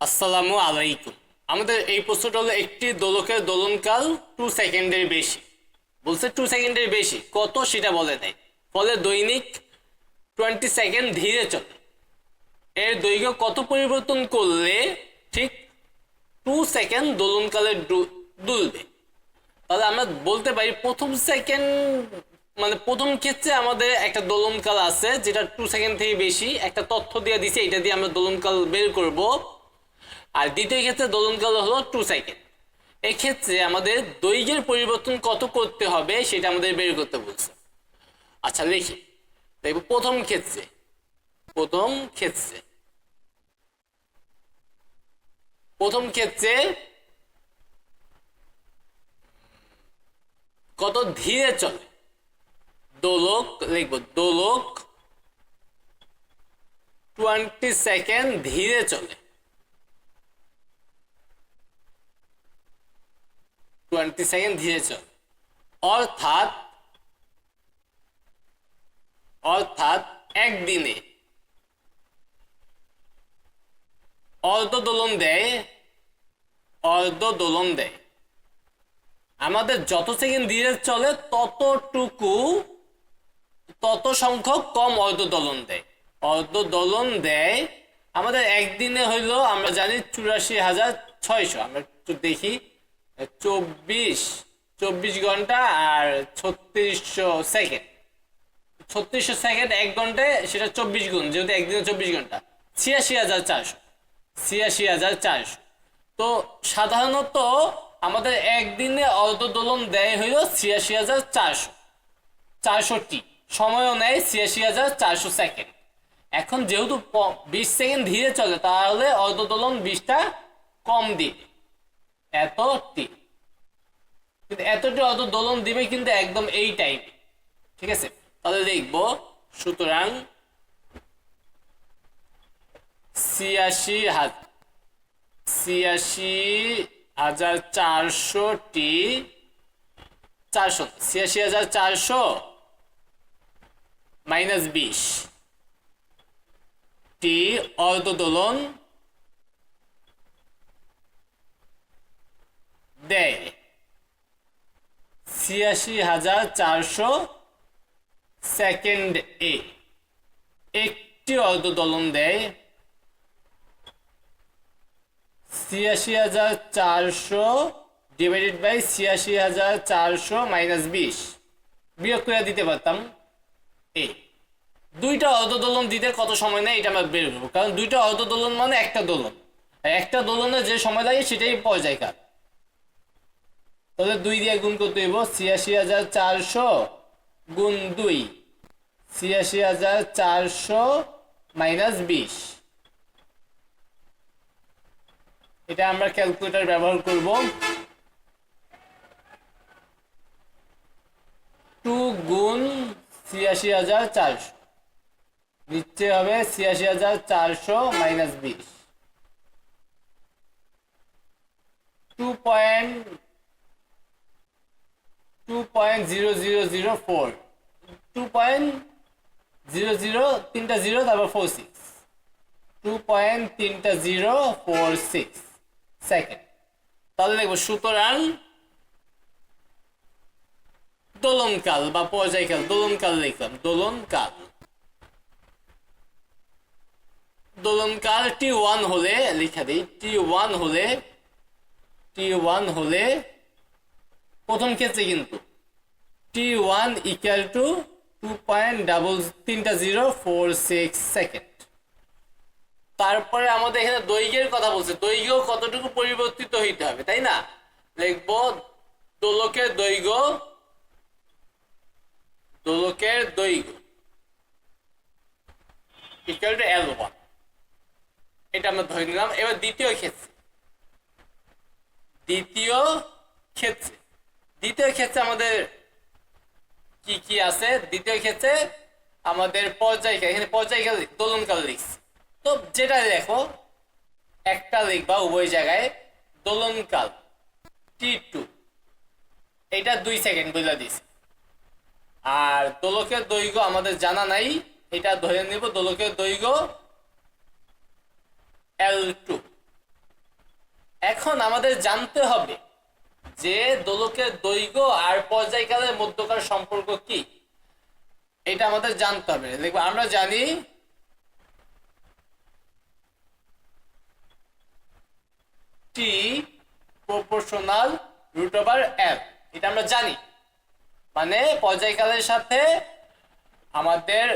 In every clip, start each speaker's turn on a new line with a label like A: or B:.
A: আসসালামু আলাইকুম। আমাদের এই প্রশ্নটা হলো, একটি দোলকের দোলনকাল টু সেকেন্ডের বেশি। বলছে টু সেকেন্ডের বেশি, কত সেটা বলে নাই ফলে দৈনিক টোয়েন্টি সেকেন্ড ধীরে চলে। এর দৈর্ঘ্য কত পরিবর্তন করলে ঠিক টু সেকেন্ড দোলনকালে দুলবে? তাহলে আমরা বলতে পারি, প্রথম সেকেন্ড মানে প্রথম ক্ষেত্রে আমাদের একটা দোলনকাল আছে, যেটা টু সেকেন্ড থেকে বেশি, একটা তথ্য দিয়ে দিছে, এটা দিয়ে আমরা দোলনকাল বের করব। আর দ্বিতীয় ক্ষেত্রে দোলনকাল হলো টু সেকেন্ড এই ক্ষেত্রে আমাদের দৈর্ঘ্যের পরিবর্তন কত করতে হবে সেটা আমাদের বের করতে বলছে। আচ্ছা লিখি দেখব প্রথম ক্ষেত্রে প্রথম ক্ষেত্রে প্রথম ক্ষেত্রে কত ধীরে চলে? দোলক, লিখব, দোলক টোয়েন্টি সেকেন্ড ধীরে চলে। টোয়েন্টি সেকেন্ড ধীরে চলে অর্থাৎ অর্থাৎ একদিনে। অর্ধ দোলন দেয় অর্ধ দোলন দেয়। আমাদের যত সেকেন্ড ধীরে চলে, ততটুকু, তত সংখ্যক কম অর্ধ দোলন দেয়। অর্ধ দোলন দেয়, আমাদের একদিনে হইল, আমরা জানি চুরাশি হাজার ছয়শো। আমরা একটু দেখি। চব্বিশ চব্বিশ ঘণ্টা আর ছত্রিশশো সেকেন্ড। ছত্রিশশো সেকেন্ড এক ঘন্টায় সেটা চব্বিশ গুণ, যেহেতু একদিনে চব্বিশ ঘণ্টা। ছিয়াশি হাজার চারশো, ছিয়াশি হাজার চারশো। তো সাধারণত আমাদের একদিনে অর্ধ দোলন দেয় হইল ছিয়াশি হাজার চারশো। চারশোটি সময়ও নেয় ছিয়াশি হাজার চারশো সেকেন্ড। এখন যেহেতু বিশ সেকেন্ড ধীরে চলে, তাহলে অর্ধ দোলন বিশটা কম দিবে। এতটি কিন্তু এতটি অর্ধ দোলন দিবে কিন্তু একদম এই ঠিক আছে? তাহলে দেখব, সুতরাং ছিয়াশি ছিয়াশি হাজার চারশো। ছিয়াশি হাজার চারশো মাইনাস বিশ টি অর্ধ দোলন দেয়। ছিয়াশি হাজার চারশো সেকেন্ড এ। একটি অর্ধ দোলন দেয়। ছিয়াশি হাজার চারশো ডিভাইডেড বাই ছিয়াশি হাজার চারশো মাইনাস বিশ। বিয়োগ করে দিতে পারতাম এ। দুইটা অর্ধদোলন দিতে কত সময় নেয়, এটা আমরা বের করব। কারণ দুইটা অর্ধদোলন মানে একটা দোলন। একটা দোলনে যে সময় লাগে সেটাই পর্যায়কাল। তাহলে দুই দিয়ে গুণ করতে হইব ছিয়াশি হাজার চারশো গুণ দুই। ছিয়াশি হাজার চারশো মাইনাস বিশ। এটা আমরা ক্যালকুলেটার ব্যবহার করব। টু গুণ ছিয়াশি হাজার চারশো। নিচ্ছে হবে ছিয়াশি হাজার চারশো মাইনাস বিশ। Two point two point zero zero zero four তাহলে দেখব সুতরাং দোলনকাল বা পর্যায়কাল, দোলনকাল লিখলাম, দোলনকাল। দোলনকাল টি ওয়ান হলে, লিখা দিই টি ওয়ান হলে টি ওয়ান হলে প্রথম ক্ষেত্রে কিন্তু। T one equal to two point double তিনটা জিরো ফোর সিক্স সেকেন্ড তারপরে আমাদের এখানে দৈর্ঘ্যের কথা বলছে। দৈর্ঘ্য কতটুকু পরিবর্তিত হইতে হবে, তাই না? লিখব দোলকের দৈর্ঘ্য দোলকের দৈর্ঘ্য। ইকুয়াল টু এল ওয়ান এটা আমরা ধরে নিলাম। এবার দ্বিতীয় ক্ষেত্রে। দ্বিতীয় ক্ষেত্রে। দ্বিতীয় ক্ষেত্রে আমাদের কি কি আছে? দ্বিতীয় ক্ষেত্রে আমাদের পর্যায়কাল এখানে পর্যায়কাল দোলনকাল লিখছি। তো যেটা দেখো, একটা লিখবা উভয় জায়গায়, দোলনকাল টি টু এটা দুই সেকেন্ড বুঝা দিছি। আর দোলকের দৈর্ঘ্য আমাদের জানা নাই, এটা ধরে নিব দোলকের দৈর্ঘ্য এল টু এখন আমাদের জানতে হবে যে দোলকের দৈর্ঘ্য আর পর্যায়কালের মধ্যকার সম্পর্ক কি? এটা আমাদের জানতে হবে। দেখব, আমরা জানি T proportional root over L এটা আমরা জানি। মানে পর্যায়কালের সাথে আমাদের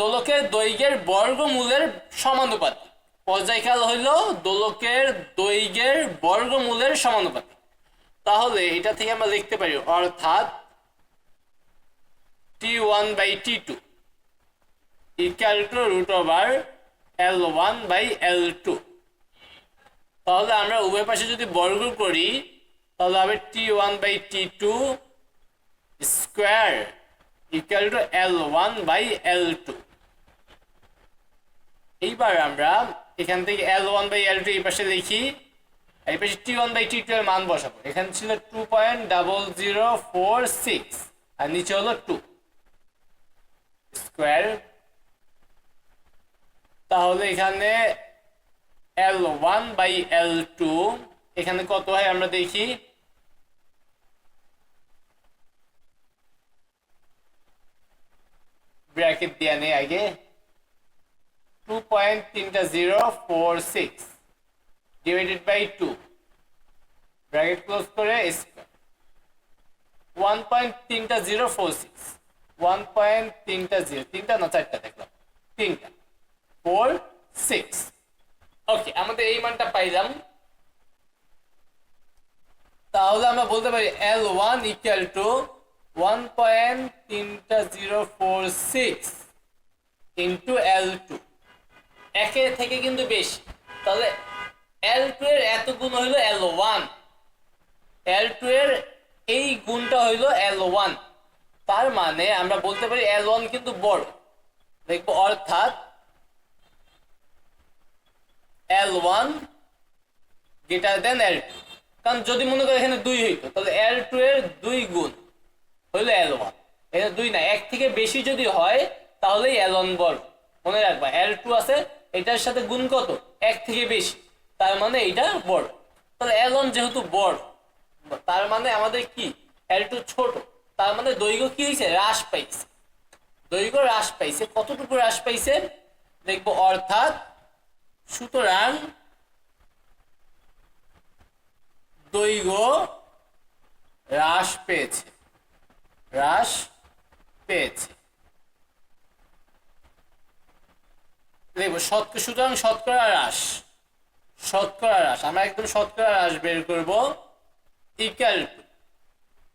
A: দোলকের দৈর্ঘ্যের বর্গমূলের সমানুপাতি পর্যায়কাল হইল দোলকের দৈর্ঘ্যের বর্গমূলের সমানুপাতি তাহলে এটা থেকে আমরা লিখতে পারি, অর্থাৎ T one by T two equal to root over L one by L two তাহলে আমরা উভয় পাশে যদি বর্গ করি, তাহলে হবে T one by T two square equal to L one by L two এইবার আমরা এখান থেকে L one by L two এই পাশে লিখি। এই পাশে T one by T two এর মান বসাবো। এখানে ছিল two point double zero four six আর নিচে হলো টু স্কোয়ার তাহলে এখানে L one by L two এখানে কত হয় আমরা দেখি? ব্র্যাকেট দেওয়া নেই আগে। টু পয়েন্ট তিনটা zero four six divided by two bracket close করে ওয়ান পয়েন্ট তিনটা zero four six one point তিনটা জিরো তিনটা না চারটা দেখলাম। তিনটা। ফোর সিক্স ওকে আমাদের এই মানটা পাইলাম। তাহলে আমরা বলতে পারি L one equal to one point তিনটা zero four six into L two একের থেকে কিন্তু বেশি। তাহলে এল টু এর এত গুণ হইল এল ওয়ান এল টু এর এই গুণটা হইল এল ওয়ান তার মানে আমরা বলতে পারি এল ওয়ান কিন্তু বড়। দেখব, অর্থাৎ L one greater than L two কারণ যদি মনে করো এখানে দুই হইতো, তাহলে এল টু এর দুই গুণ হইল এল ওয়ান এখানে দুই না, এক থেকে বেশি যদি হয়, তাহলেই এল ওয়ান বড়। মনে রাখবা এল টু আছে, এটার সাথে গুণ কত? এক থেকে বেশি। তার মানে এইটা বড়। তাহলে ওয়ান যেহেতু বড়, তার মানে আমাদের কি? এল টু ছোট। তার মানে দৈর্ঘ্য কি হয়েছে? হ্রাস পাইছে। দৈর্ঘ্য হ্রাস পাইছে। কতটুকু হ্রাস পাইছে? দেখব অর্থাৎ সুতরাং দৈর্ঘ্য হ্রাস পেয়েছে। হ্রাস পেয়েছে। দেখব শতকরা সুতরাং শতকরা হ্রাস। শতকরা হ্রাস। আমরা একদম শতকরা হ্রাস বের টু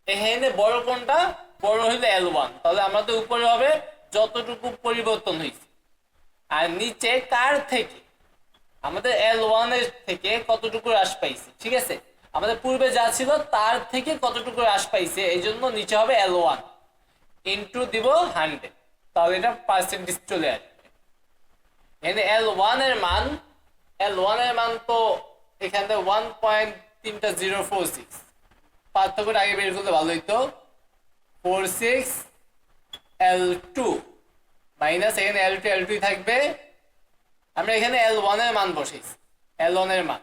A: এখানে বড় কোনটা? বড় হইলে এল ওয়ান তাহলে আমাদের উপরে হবে যতটুকু পরিবর্তন হয়েছে আর নিচে কার থেকে? আমাদের এল ওয়ানের থেকে কতটুকু হ্রাস পাইছে, ঠিক আছে? আমাদের পূর্বে যা ছিল তার থেকে কতটুকু হ্রাস পাইছে, এই জন্য নিচে হবে এল ওয়ান ইন্টু দিব হান্ড্রেড তাহলে এটা পার্সেন্টেজ চলে আসবে। এল ওয়ানের মান এল ওয়ানের মান তো এখানে ওয়ান পয়েন্ট তিনটা জিরো ফোর সিক্স পার্থক্যটা আগে বের করলে ভালো হইতো। Four six L two minus এখানে এল টু এল টুই থাকবে। আমরা এখানে এল ওয়ানের মান বসেছি এল ওয়ানের মান।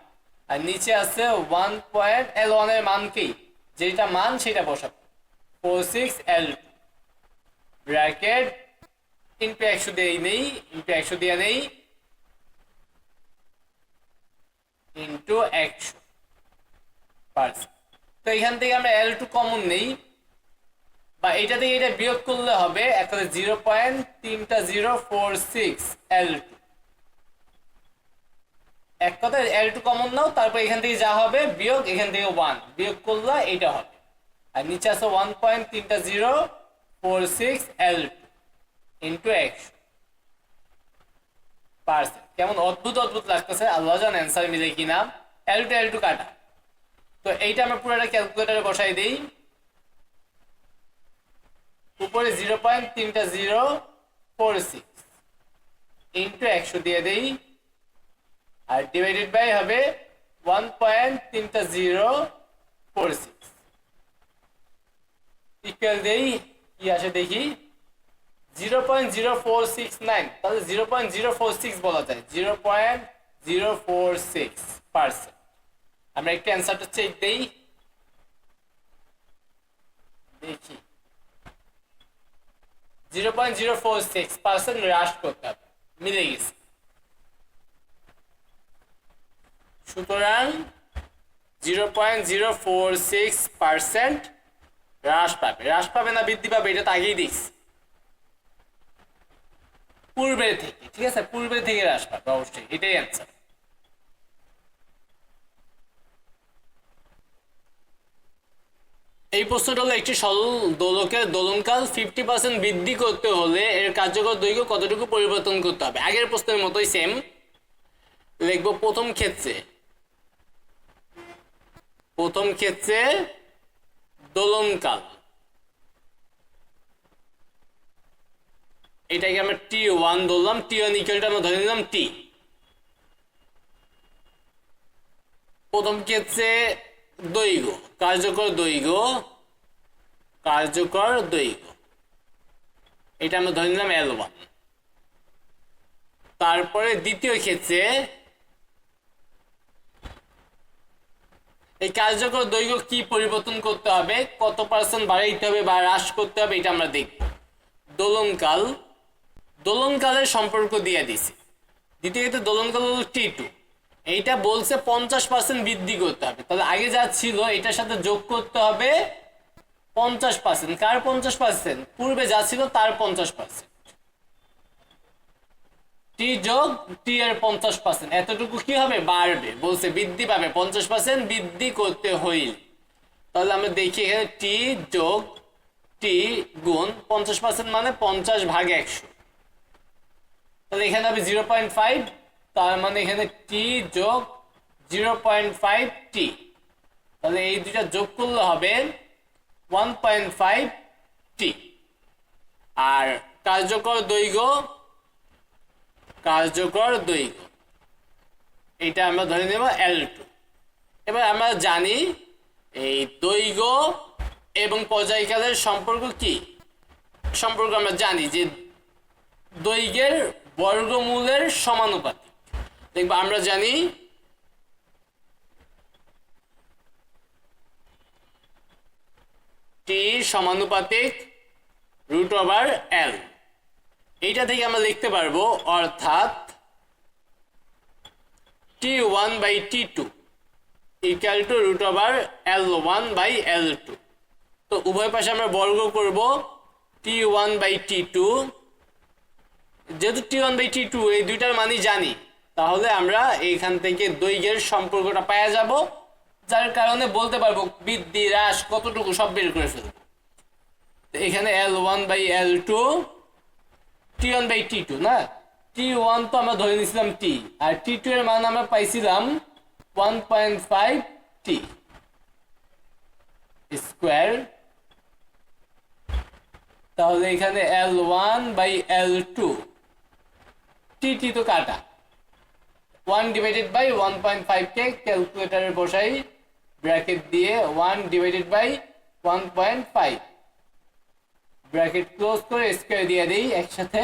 A: আর নিচে আছে ওয়ান পয়েন্ট এল ওয়ানের মান কি? যেটা মান, সেটা বসাবো। Four six L two bracket into একশো দিয়ে নেই ইনটু একশো দিয়ে নেই। ইনটু একশো পার্সেন্ট তো এখান থেকে আমরা এল টু কমন নেই, বা এটা থেকে এটা বিয়োগ করলে হবে একটা জিরো পয়েন্ট তিনটা zero four six L two এক কথা এল টু কমন নাও, তারপর এখান থেকে যা হবে, বিয়োগ এখান থেকে ওয়ান বিয়োগ করলে এইটা হবে। আর নিচে আছে ওয়ান পয়েন্ট তিনটা zero four six L two into একশো পার্সেন্ট। কেমন অদ্ভুত অদ্ভুত লাগতেছে। আল্লাহ জান অ্যান্সার মিলে কিনা এল টু এল টু কাটা। তো এইটা আমরা পুরোটা ক্যালকুলেটারে বসাই দিই। উপরে জিরো পয়েন্ট তিনটা জিরো ফোর সিক্স ইন্টু একশো দিয়ে দিই। আর ডিভাইডেড বাই হবে ওয়ান পয়েন্ট তিনটা জিরো ফোর সিক্স ইকুয়াল দেই, কি আসে দেখি? Zero point zero four six nine, তাহলে zero point zero four six বলা যায়, zero point zero four six percent. আমরা একটু অ্যান্সারটা চেক দেই। দেখি। Zero point zero four six percent হ্রাস করতে হবে, মিলে গেছে। সুতরাং zero point zero four six percent হ্রাস পাবে। হ্রাস পাবে না, বৃদ্ধি পাবে, এটা তো আগেই দেখছি। পূর্বের থেকে, ঠিক আছে? পূর্বে থেকে হ্রাস পাবে অবশ্যই, এটাই অ্যান্সার এই প্রশ্নটা হলো একটি সরল দোলকের দোলনকাল ফিফটি পার্সেন্ট বৃদ্ধি করতে হলে এর কার্যকর দৈর্ঘ্য কতটুকু পরিবর্তন করতে হবে? আগের প্রশ্নের মতোই সেম লিখব প্রথম ক্ষেত্রে। প্রথম ক্ষেত্রে দোলনকাল। এটাকে আমরা টি ওয়ান ধরলাম টি ওয়ান ইকুয়ালটা আমরা ধরে নিলাম টি প্রথম ক্ষেত্রে দৈর্ঘ্য, কার্যকর দৈর্ঘ্য কার্যকর দৈর্ঘ্য। এটা আমরা ধরে নিলাম এল ওয়ান তারপরে দ্বিতীয় ক্ষেত্রে এই কার্যকর দৈর্ঘ্য কি পরিবর্তন করতে হবে, কত পার্সেন্ট বাড়াইতে হবে বা হ্রাস করতে হবে, এটা আমরা দেখব। দোলনকাল দোলনকালের সম্পর্ক দিয়ে দিছি। দ্বিতীয় ক্ষেত্রে দোলনকাল হলো টি টু। এইটা বলছে পঞ্চাশ পার্সেন্ট বৃদ্ধি করতে হবে। তাহলে আগে যা ছিল, এটার সাথে যোগ করতে হবে পঞ্চাশ পার্সেন্ট কার পঞ্চাশ পার্সেন্ট পূর্বে যা ছিল, তার পঞ্চাশ পার্সেন্ট টি যোগ টি এর পঞ্চাশ পার্সেন্ট এতটুকু কি হবে? বাড়বে। বলছে বৃদ্ধি পাবে। পঞ্চাশ পার্সেন্ট বৃদ্ধি করতে হইল। তাহলে আমরা দেখি এখানে টি যোগ টি গুণ পঞ্চাশ পার্সেন্ট মানে পঞ্চাশ ভাগ একশো। তাহলে এখানে হবে জিরো পয়েন্ট ফাইভ তার মানে এখানে টি যোগ জিরো পয়েন্ট ফাইভ টি তাহলে এই দুটা যোগ করলে হবে ওয়ান পয়েন্ট ফাইভ টি আর কার্যকর দৈর্ঘ্য কার্যকর দৈর্ঘ্য। এটা আমরা ধরে নেব এল টু এবার আমরা জানি এই দৈর্ঘ্য এবং পর্যায়কালের সম্পর্ক কি? সম্পর্ক আমরা জানি যে দৈর্ঘ্যের বর্গমূলের সমানুপাতিক। দেখব, আমরা জানি টি সমানুপাতিক রুট ওভার এল। এইটা থেকে আমরা লিখতে পারব, অর্থাৎ T one by T two equal to root over L one by L two. তো উভয় পাশে আমরা বর্গ করব T one by T two যেহেতু T one by T two এই দুইটার মানই জানি, তাহলে আমরা এইখান থেকে দৈর্ঘ্যের সম্পর্কটা পাওয়া যাব, যার কারণে বলতে পারব বৃদ্ধি হ্রাস কতটুকু সব বের করে ফেলব। এখানে L one by L two T one by T two না? টি ওয়ান তো আমরা ধরে নিয়েছিলাম টি আর টি টু এর মান আমরা পাইছিলাম one point five T square তাহলে এখানে L one by L two T তো কাটা। One divided by one point five কে ক্যালকুলেটারে বসাই ব্র্যাকেট দিয়ে one divided by one point five bracket close করে স্কোয়ার দিয়ে দিই একসাথে।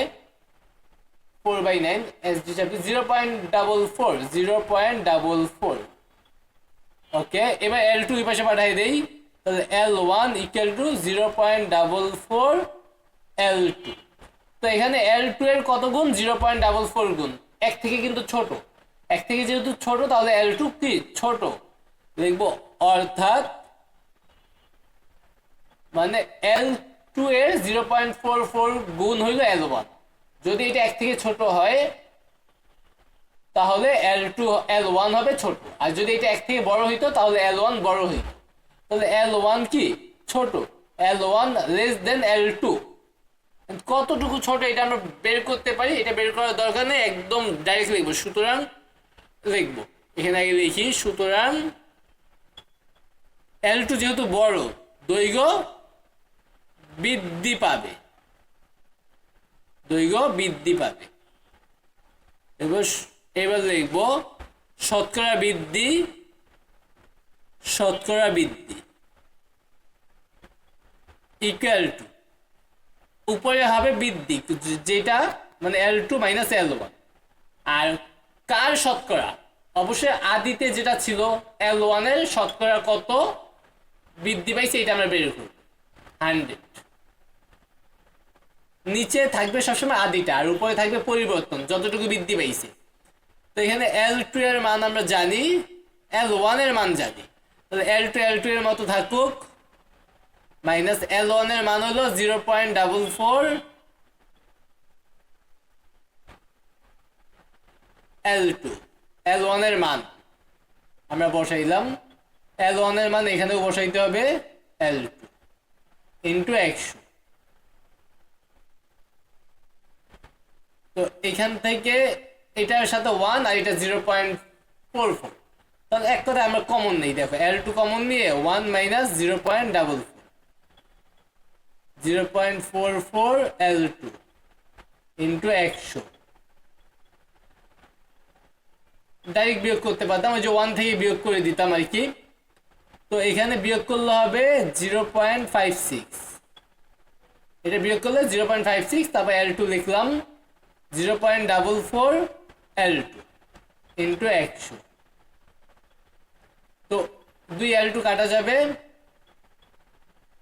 A: Four by nine S D চাপি zero point double four zero point double four okay এবার এল টু পাশে পাঠাই দেই। তাহলে L one equal to zero point double four L two তো এখানে এল টু এর কত গুণ? জিরো পয়েন্ট ডাবল ফোর গুণ। এক থেকে কিন্তু ছোট। এক থেকে যেহেতু ছোট, তাহলে এল টু কি? ছোট। লিখব অর্থাৎ মানে এল টু এর জিরো পয়েন্ট ফোর ফোর গুণ হইল এল ওয়ান যদি এটা এক থেকে ছোট হয়, তাহলে এল টু এল ওয়ান হবে ছোট। আর যদি এটা এক থেকে বড় হইতো, তাহলে এল ওয়ান বড় হইতো। তাহলে এল ওয়ান কি? ছোট। L one less than L two কতটুকু ছোট এটা আমরা বের করতে পারি, এটা বের করার দরকার নেই, একদম ডাইরেক্ট লিখব। সুতরাং লিখব। এখানে আগে লিখি, সুতরাং এল টু যেহেতু বড়, দৈর্ঘ্য বৃদ্ধি পাবে। দৈর্ঘ্য বৃদ্ধি পাবে। এবার এবার লিখব, শতকরা বৃদ্ধি শতকরা বৃদ্ধি। ইকুয়াল টু উপরে হবে বৃদ্ধি, যেটা মানে L two minus L one আর কার শতকরা? অবশ্যই আদিতে যেটা ছিল এল ওয়ানের শতকরা কত? বৃদ্ধি পাইছে, এটা আমরা বের করব। হান্ড্রেড নিচে থাকবে সবসময় আদিটা, আর উপরে থাকবে পরিবর্তন, যতটুকু বৃদ্ধি পাইছে। তো এখানে এল টু এর মান আমরা জানি এল ওয়ানের মান জানি। তাহলে এল টু এল টু এর মতো থাকুক মাইনাস এল ওয়ানের মান হলো zero point double four L two L ওয়ানের মান। আমরা বসাইলাম। এল ওয়ানের মান এখানেও বসাইতে হবে এল টু ইন্টু একশো তো এখান থেকে এটার সাথে ওয়ান আর এটা জিরো পয়েন্ট ফোর ফোর তাহলে এক কথা আমরা কমন নেই, দেখো। এল টু কমন নিয়ে one minus zero point double four zero point four four L two into একশো। ডাইরেক্ট বিয়োগ করতে পারতাম, ওই যে ওয়ান থেকে বিয়োগ করে দিতাম আর কি। তো এখানে বিয়োগ করলে হবে জিরো পয়েন্ট ফাইভ সিক্স। এটা বিয়োগ করলে জিরো পয়েন্ট ফাইভ সিক্স, তারপর এল টু লিখলাম, zero point double four L two into একশো। তো দুই এল টু কাটা যাবে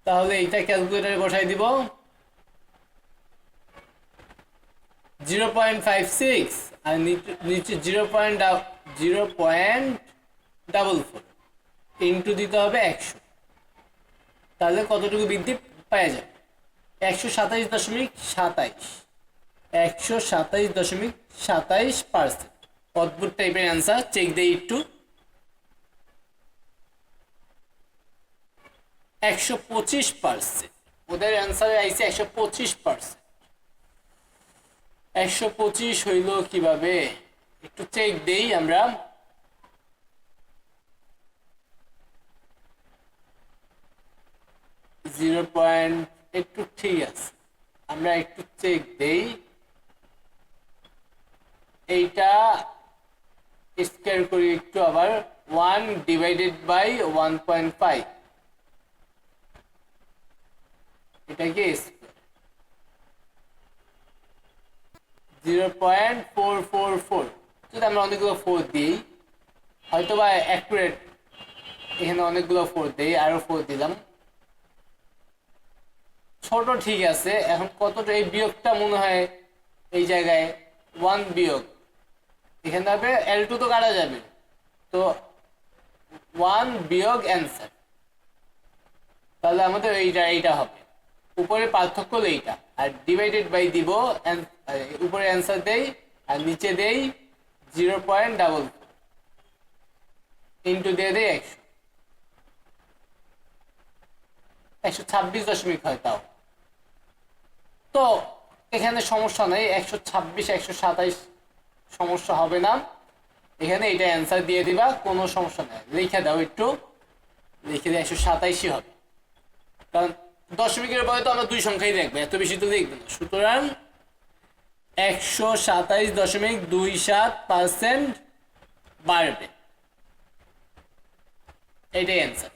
A: তাহলে এইটা ক্যালকুলেটারে বসাই দিব। জিরো পয়েন্ট ফাইভ সিক্স আর নিচে zero point zero point double four into দিতে হবে একশো। তাহলে কতটুকু বৃদ্ধি পাওয়া যাবে? একশো সাতাইশ দশমিক সাতাইশ। একশো সাতাইশ দশমিক সাতাইশ পার্সেন্ট অদ্ভুত টাইপের অ্যান্সার চেক দেই একটু। একশো পঁচিশ পার্সেন্ট। ওদের অ্যান্সারে আইসে একশো পঁচিশ পার্সেন্ট। একশো পঁচিশ হইল কীভাবে? একটু চেক দেই আমরা। জিরো পয়েন্ট, একটু ঠিক আছে। আমরা একটু চেক দেই। এইটা স্কোয়ার করি একটু আবার। One divided by one point five এটাকে zero point four four four যদি আমরা অনেকগুলো ফোর দিই হয়তো বা অ্যাকুরেট এখানে অনেকগুলো ফোর দিই, আরও ফোর দিলাম। ছোট ঠিক আছে, এখন কতটা এই বিয়োগটা মনে হয় এই জায়গায়? ওয়ান বিয়োগ। এখানে হবে এল টু তো কাটা যাবে। তো ওয়ান বিয়োগ অ্যান্সার তাহলে আমাদের এইটা এইটা হবে। উপরে পার্থক্য হলো এইটা। আর ডিভাইডেড বাই দিব উপরে অ্যান্সার দেই আর নিচে দেই জিরো পয়েন্ট ডাবল ইন্টু দিয়ে দেই একশো। একশো ছাব্বিশ দশমিক হয় তাও। তো এখানে সমস্যা নেই, একশো ছাব্বিশ, একশো সাতাইশ সমস্যা হবে না। এখানে এটা অ্যান্সার দিয়ে দিবা, কোনো সমস্যা নেই। লিখে দাও একটু, লিখে দিয়ে একশো সাতাইশই হবে। কারণ দশমিকের পরে তো আমরা দুই সংখ্যাই দেখব, এত বেশি তো দেখব না। সুতরাং একশো সাতাইশ দশমিক দুই সাত পার্সেন্ট বাড়বে। এটাই অ্যান্সার